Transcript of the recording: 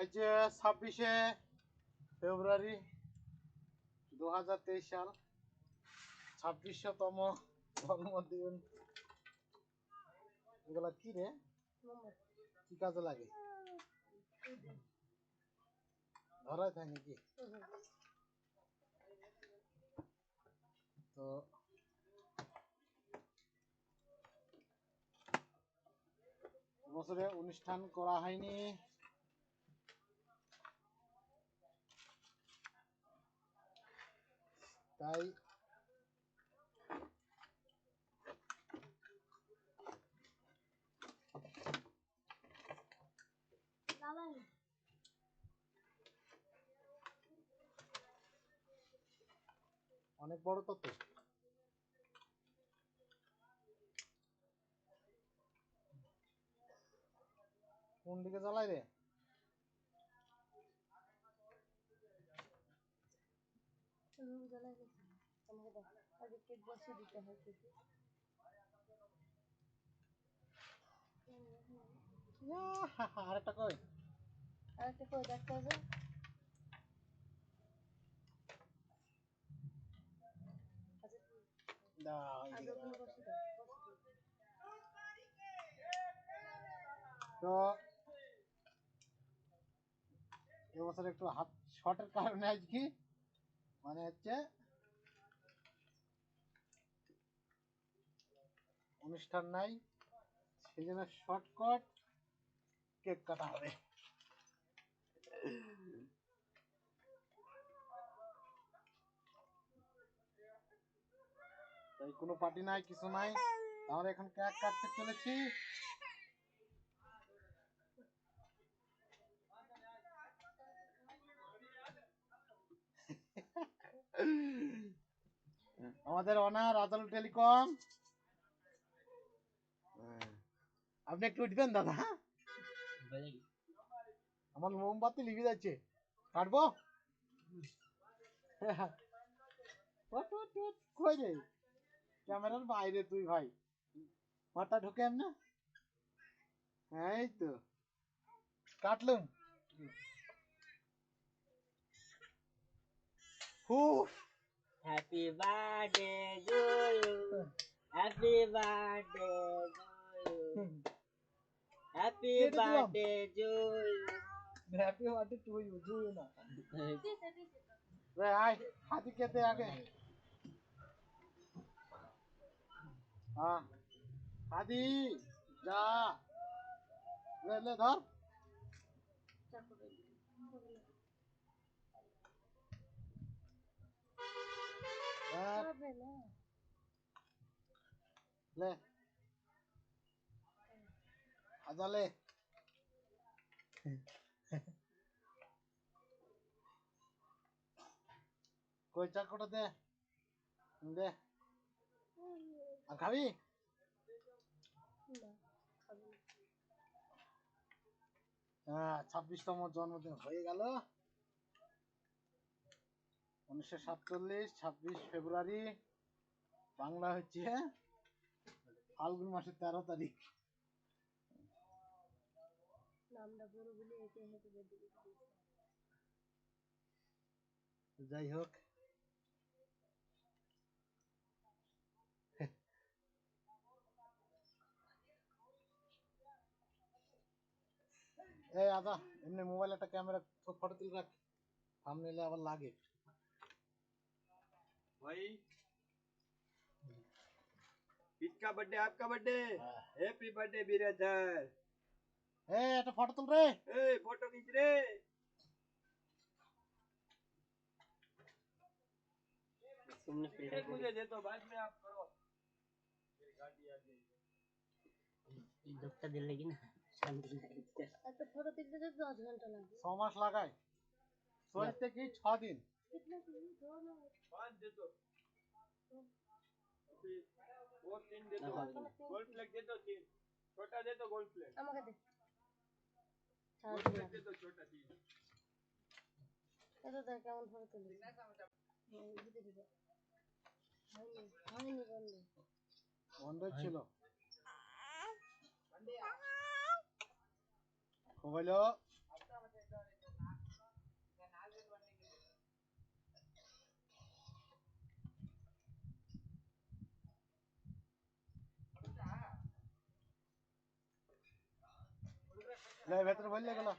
আজ ছাব্বিশে ফেব্রুয়ারি দু হাজার তেইশ সাল, ছাব্বিশতম জন্মদিন। এগুলা কি রে? কি কাজে লাগে? ধরাই থাকে নাকি? তো বছরে অনুষ্ঠান করা হয়নি। তাই অনেক বড় তো তো কোন দিকে জ্বালাই রে? বসে দিতে হয় ইয়া, আরেকটা কই আর একটা করে দেখতে হবে দাও, দাও। দাও দাও। তো এবছর একটু হাত শর্টের কারণে আজকে মানে হচ্ছে অনুষ্ঠান নাই সেই জন্য শর্টকাট কেক কাটা হবে। তাই কোনো পার্টি নাই, কিছু নাই আমরা এখন কেক কাটতে চলেছি। আমাদের অনার আদল টেলিকম। আপনি একটু উঠবেন, দাদা আমার মোমবাতি লিভে যাচ্ছে। কাটবো? ক্যামেরার বাইরে তুই, ভাই। মাথা ঢুকে এমনি এই তো। কাটলুম। Who? Happy birthday to you. Happy birthday to you. Happy birthday to you. Happy birthday to you. Do you know? Where I? How to get there again? हाँ आदि जा ले ले धर এক। লে আদা কই চাকুটা দে দে আর খাবি। হ্যাঁ ছাব্বিশতম জন্মদিন হয়ে গেল। উনিশশো সাতচল্লিশ ছাব্বিশ ফেব্রুয়ারি বাংলা হচ্ছে ফাল্গুন মাসের তেরো তারিখ। যাই হোক। এই আদা এমনি মোবাইল একটা ক্যামেরা ফটো তুলে রাখ। থামনেলে আবার লাগে। किसका बर्थडे आपका बर्थडे हैप्पी बर्थडे बिरादर। ए तो फ़ोटो तुम रे। ए फ़ोटो खींच रे। तुमने मुझे दे दो बाद में आप करो। मेरी गाड़ी आ गई। ना शांति 10 6 मास 6 दिन। कितना चाहिए दो ना पाँच दे दो अभी वो तीन दे दो हाँ, हाँ। गोल्ड प्लेट दे दो तीन छोटा दे दो गोल्ड प्लेट আমাকে দে ছাড় गोल्ड দিলাম प्लेट दे दो छोटा तीन এটা দেখ কেমন ফটো তুলি দিতে দিতে হয়নি হয়নি বন্ধু বন্ধ ছিল মোবাইল ভেতরে বললে গেলো